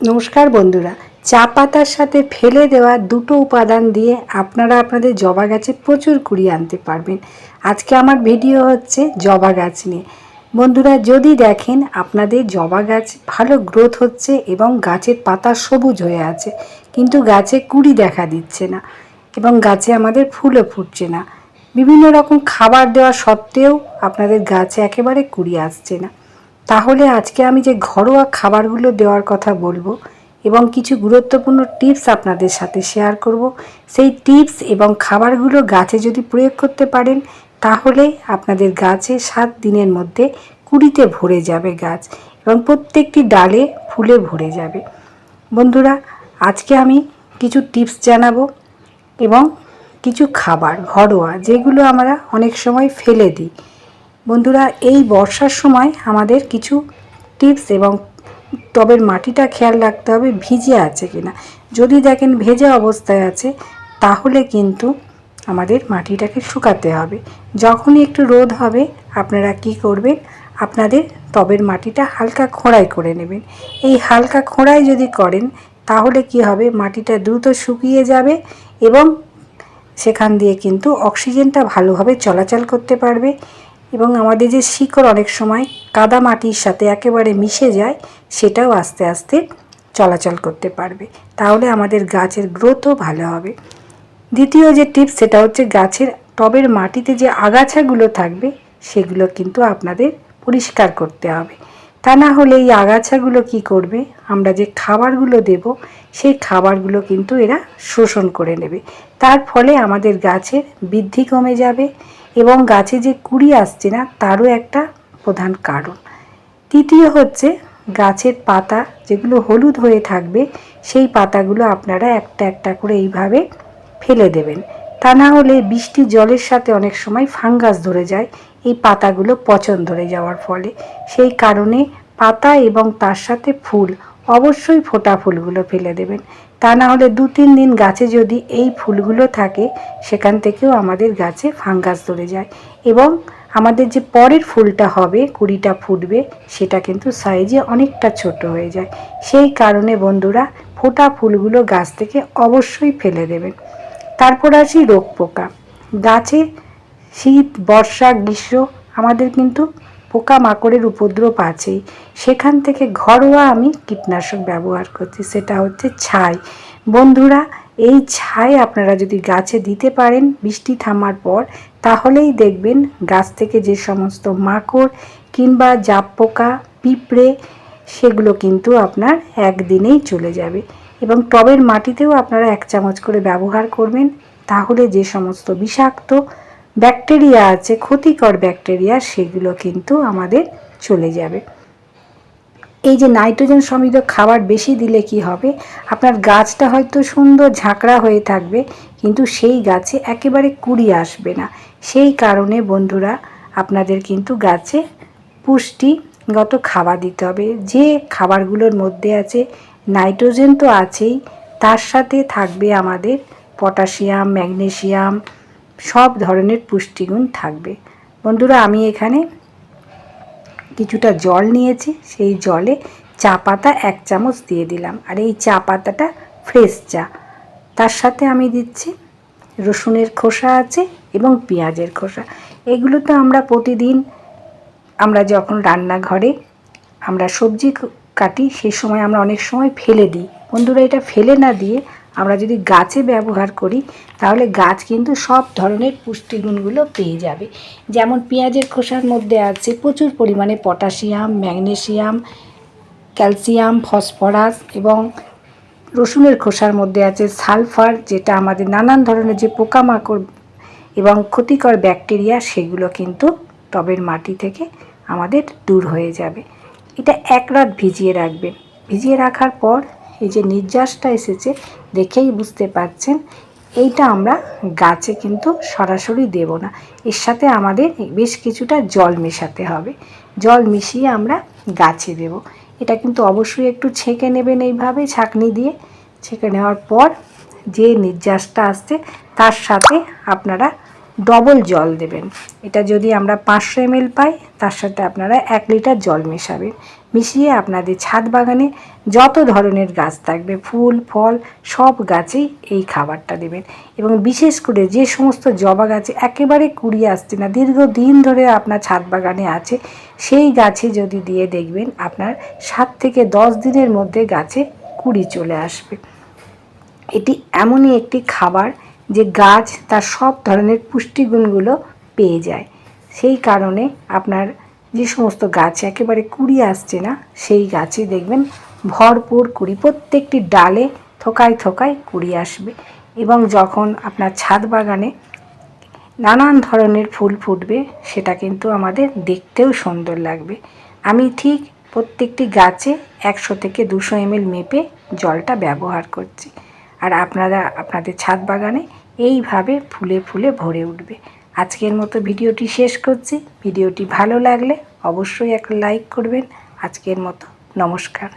নমস্কার বন্ধুরা। চা পাতার সাথে ফেলে দেওয়া দুটো উপাদান দিয়ে আপনারা আপনাদের জবা গাছে প্রচুর কুড়ি আনতে পারবেন। আজকে আমার ভিডিও হচ্ছে জবা গাছ নিয়ে। বন্ধুরা, যদি দেখেন আপনাদের জবা গাছ ভালো গ্রোথ হচ্ছে এবং গাছের পাতা সবুজ হয়ে আছে, কিন্তু গাছে কুড়ি দেখা দিচ্ছে না এবং গাছে আমাদের ফুলও ফুটছে না। বিভিন্ন রকম খাবার দেওয়া সত্ত্বেও আপনাদের গাছে একেবারে কুড়ি আসছে না। তাহলে আজকে আমি যে ঘরোয়া খাবারগুলো দেওয়ার কথা বলব এবং কিছু গুরুত্বপূর্ণ টিপস আপনাদের সাথে শেয়ার করব, সেই টিপস এবং খাবারগুলো গাছে যদি প্রয়োগ করতে পারেন, তাহলে আপনাদের গাছে সাত দিনের মধ্যে কুড়িতে ভরে যাবে গাছ এবং প্রত্যেকটি ডালে ফুলে ভরে যাবে। বন্ধুরা, আজকে আমি কিছু টিপস জানাব এবং কিছু খাবার, ঘরোয়া, যেগুলো আমরা অনেক সময় ফেলে দিই। বন্ধুরা, এই বর্ষার সময় আমাদের কিছু টিপস এবং টবের মাটিটা খেয়াল রাখতে হবে, ভিজে আছে কিনা। যদি দেখেন ভেজা অবস্থায় আছে, তাহলে কিন্তু আমাদের মাটিটাকে শুকাতে হবে। যখনই একটু রোদ হবে, আপনারা কি করবেন? আপনাদের টবের মাটিটা হালকা খোঁড়াই করে নেবেন। এই হালকা খোঁড়াই যদি করেন, তাহলে কি হবে? মাটিটা দ্রুত শুকিয়ে যাবে এবং সেখান দিয়ে কিন্তু অক্সিজেনটা ভালোভাবে চলাচল করতে পারবে। এবং আমাদের যে শিকড় অনেক সময় কাদা মাটির সাথে একেবারে মিশে যায়, সেটাও আস্তে আস্তে চলাচল করতে পারবে। তাহলে আমাদের গাছের গ্রোথও ভালো হবে। দ্বিতীয় যে টিপস সেটা হচ্ছে গাছের টবের মাটিতে যে আগাছাগুলো থাকবে, সেগুলো কিন্তু আপনাদের পরিষ্কার করতে হবে। তা না হলে এই আগাছাগুলো কি করবে? আমরা যে খাবারগুলো দেব, সেই খাবারগুলো কিন্তু এরা শোষণ করে নেবে। তার ফলে আমাদের গাছের বৃদ্ধি কমে যাবে এবং গাছে যে কুড়ি আসছে না, তারও একটা প্রধান কারণ। তৃতীয় হচ্ছে, গাছের পাতা যেগুলো হলুদ হয়ে থাকবে, সেই পাতাগুলো আপনারা একটা একটা করে এইভাবে ফেলে দেবেন। তা না হলে বৃষ্টি জলের সাথে অনেক সময় ফাঙ্গাস ধরে যায়, এই পাতাগুলো পচন ধরে যাওয়ার ফলে। সেই কারণে পাতা এবং তার সাথে ফুল অবশ্যই ফোটা ফুলগুলো ফেলে দেবেন। তা না হলে দু তিন দিন গাছে যদি এই ফুলগুলো থাকে, সেখান থেকেও আমাদের গাছে ফাঙ্গাস ধরে যায়। এবং আমাদের যে পরের ফুলটা হবে, কুড়িটা ফুটবে, সেটা কিন্তু সাইজে অনেকটা ছোট হয়ে যায়। সেই কারণে বন্ধুরা, ফোটা ফুলগুলো গাছ থেকে অবশ্যই ফেলে দেবেন। তারপর আসি রোগ পোকা। গাছে শীত, বর্ষা, গ্রীষ্ম, আমাদের কিন্তু পোকামাকড়ের উপদ্রব আছেই। সেখান থেকে ঘরোয়া আমি কীটনাশক ব্যবহার করছি, সেটা হচ্ছে ছাই। বন্ধুরা, এই ছাই আপনারা যদি গাছে দিতে পারেন, বৃষ্টি থামার পর, তাহলেই দেখবেন গাছ থেকে যে সমস্ত মাকড় কিংবা জাপ পোকা, পিঁপড়ে, সেগুলো কিন্তু আপনার একদিনেই চলে যাবে। এবং টবের মাটিতেও আপনারা এক চামচ করে ব্যবহার করবেন, তাহলে যে সমস্ত বিষাক্ত ব্যাকটেরিয়া আছে, ক্ষতিকর ব্যাকটেরিয়া, সেগুলো কিন্তু আমাদের চলে যাবে। এই যে নাইট্রোজেন সমৃদ্ধ খাবার বেশি দিলে কি হবে? আপনার গাছটা হয়তো সুন্দর ঝাঁকড়া হয়ে থাকবে, কিন্তু সেই গাছে একেবারে কুড়ি আসবে না। সেই কারণে বন্ধুরা, আপনাদের কিন্তু গাছে পুষ্টিগত খাবার দিতে হবে। যে খাবারগুলোর মধ্যে আছে, নাইট্রোজেন তো আছেই, তার সাথে থাকবে আমাদের পটাশিয়াম, ম্যাগনেশিয়াম সব ধরনের পুষ্টিগুণ থাকবে। বন্ধুরা, আমি এখানে কিছুটা জল নিয়েছি, সেই জলে চা পাতা এক চামচ দিয়ে দিলাম। আর এই চা পাতাটা ফ্রেশ চা। তার সাথে আমি দিচ্ছি রসুনের খোসা আছে এবং পেঁয়াজের খোসা। এগুলো তো আমরা প্রতিদিন, আমরা যখন রান্নাঘরে আমরা সবজি কাটি, সেই সময় আমরা অনেক সময় ফেলে দিই। বন্ধুরা, এটা ফেলে না দিয়ে আমরা যদি গাছে ব্যবহার করি, তাহলে গাছ কিন্তু সব ধরনের পুষ্টিগুণগুলো পেয়ে যাবে। যেমন পেঁয়াজের খোসার মধ্যে আছে প্রচুর পরিমাণে পটাশিয়াম, ম্যাগনেশিয়াম, ক্যালসিয়াম, ফসফরাস এবং রসুনের খোসার মধ্যে আছে সালফার, যেটা আমাদের নানান ধরনের যে পোকামাকড় এবং ক্ষতিকর ব্যাকটেরিয়া, সেগুলো কিন্তু টবের মাটি থেকে আমাদের দূর হয়ে যাবে। এটা এক রাত ভিজিয়ে রাখবেন। ভিজিয়ে রাখার পর এই যে নির্যাসটা এসেছে, দেখেই বুঝতে পারছেন, এইটা আমরা গাছে কিন্তু সরাসরি দেব না। এর সাথে আমাদের বেশ কিছুটা জল মেশাতে হবে। জল মিশিয়ে আমরা গাছে দেব। এটা কিন্তু অবশ্যই একটু ছেঁকে নেবেন এইভাবে ছাঁকনি দিয়ে। ছেঁকে নেওয়ার পর যে নির্যাসটা আসছে, তার সাথে আপনারা ডবল জল দেবেন। এটা যদি আমরা পাঁচশো এমএল পাই, তার সাথে আপনারা এক লিটার জল মেশাবেন। মিশিয়ে আপনাদের ছাদ বাগানে যত ধরনের গাছ থাকবে, ফুল, ফল, সব গাছেই এই খাবারটা দেবেন। এবং বিশেষ করে যে সমস্ত জবা গাছে একেবারে কুড়িয়ে আসছে না, দীর্ঘদিন ধরে আপনার ছাদ বাগানে আছে, সেই গাছে যদি দিয়ে দেখবেন, আপনার সাত থেকে দশ দিনের মধ্যে গাছে কুড়ি চলে আসবে। এটি এমনই একটি খাবার যে গাছ তার সব ধরনের পুষ্টিগুণগুলো পেয়ে যায়। সেই কারণে আপনার যে সমস্ত গাছ একেবারে কুড়ি আসছে না, সেই গাছে দেখবেন ভরপুর কুড়ি, প্রত্যেকটি ডালে থোকায় থোকায় কুড়ি আসবে এবং যখন আপনার ছাদ বাগানে নানান ধরনের ফুল ফুটবে, সেটা কিন্তু আমাদের দেখতেও সুন্দর লাগবে। আমি ঠিক প্রত্যেকটি গাছে একশো থেকে দুশো এমএল মেপে জলটা ব্যবহার করছি। আর আপনারা, আপনাদের ছাদ বাগানে এইভাবে ফুলে ফুলে ভরে উঠবে। আজকের মতো ভিডিওটি শেষ করছি। ভিডিওটি ভালো লাগলে অবশ্যই একটা লাইক করবেন। আজকের মতো নমস্কার।